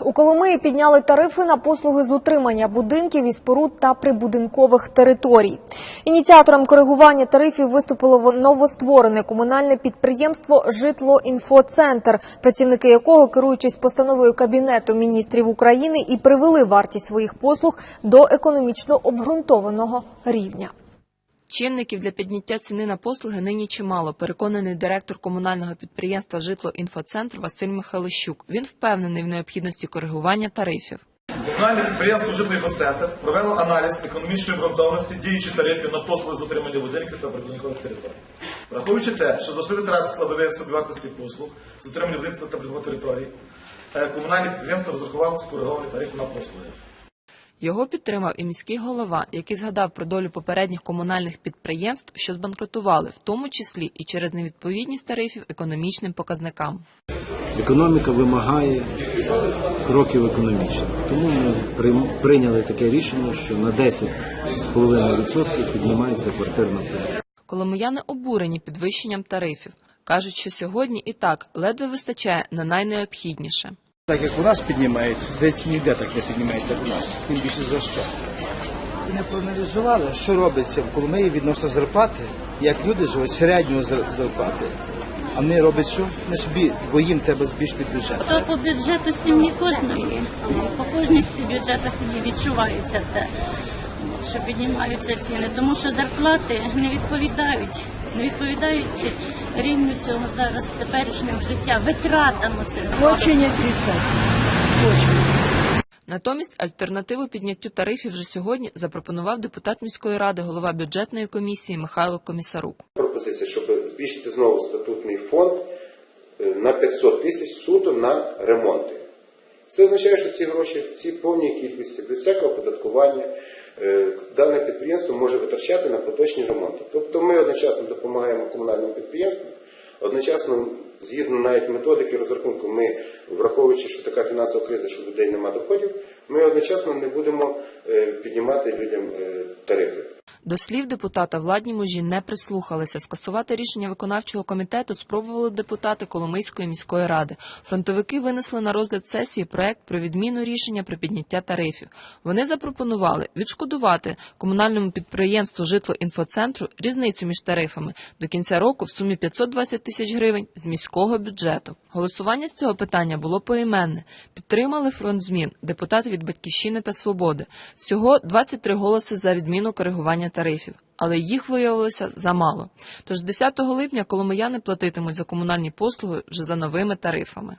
У Коломиї підняли тарифи на послуги з утримання будинків і споруд та прибудинкових територій. Ініціатором коригування тарифів виступило новостворене комунальне підприємство «Житлоінфоцентр», працівники якого, керуючись постановою Кабінету міністрів України, і привели вартість своїх послуг до економічно обґрунтованого рівня. Чинників для підняття ціни на послуги нині чимало, переконаний директор комунального підприємства «Житло-інфоцентр» Василь Михайлищук. Він впевнений в необхідності коригування тарифів. Комунальне підприємство «Житлоінфоцентр» провело аналіз економічної обґрунтованості діючих тарифів на послуги з утримання будинків та прибудинкових територій. Враховуючи те, що зайшли витрати складових собівартості послуг з утримання будинків та прибудинкових територій, е, комунальне підприємство розрахувало скориговані тарифи на послуги. Його підтримав і міський голова, який згадав про долю попередніх комунальних підприємств, що збанкрутували, в тому числі і через невідповідність тарифів економічним показникам. Економіка вимагає кроків економічних. Тому ми прийняли таке рішення, що на 10,5% піднімається квартирна плата. Коломияни обурені підвищенням тарифів. Кажуть, що сьогодні і так ледве вистачає на найнеобхідніше. Так як у нас піднімають, здається, ніде так не піднімають, як у нас. Тим більше за що. І не проаналізували, що робиться в Коломиї відносно зарплати, як люди живуть середньої зарплати. А вони роблять що? Не собі, бо їм треба збільшити бюджет. То по бюджету сім'ї кожної, по кожній бюджету сім'ї відчувається те, що піднімаються ціни, тому що зарплати не відповідають, не відповідають рівню цього зараз теперішнього життя, витратам оцим. Очень. Очень. Натомість альтернативу підняттю тарифів вже сьогодні запропонував депутат міської ради, голова бюджетної комісії Михайло Комісарук. пропозиція, щоб збільшити знову статутний фонд е, на 500 тисяч суто на ремонти. Це означає, що ці гроші в цій повній кількості без всякого оподаткування е, дане підприємство може витрачати на поточні ремонти. Тобто ми одночасно допомагаємо комунальному підприємству, одночасно, згідно навіть методики розрахунку, ми, враховуючи, що така фінансова криза, що людей немає доходів, ми одночасно не будемо е, піднімати людям е, тарифи. До слів депутата владні мужі не прислухалися. Скасувати рішення виконавчого комітету спробували депутати Коломийської міської ради. Фронтовики винесли на розгляд сесії проект про відміну рішення про підняття тарифів. Вони запропонували відшкодувати комунальному підприємству житло-інфоцентру різницю між тарифами до кінця року в сумі 520 тисяч гривень з міського бюджету. Голосування з цього питання було поіменне. Підтримали фронт змін депутати від Батьківщини та Свободи. Всього 23 голоси за відміну коригування тарифів, але їх виявилося замало. Тож з 10 липня коломияни платитимуть за комунальні послуги вже за новими тарифами.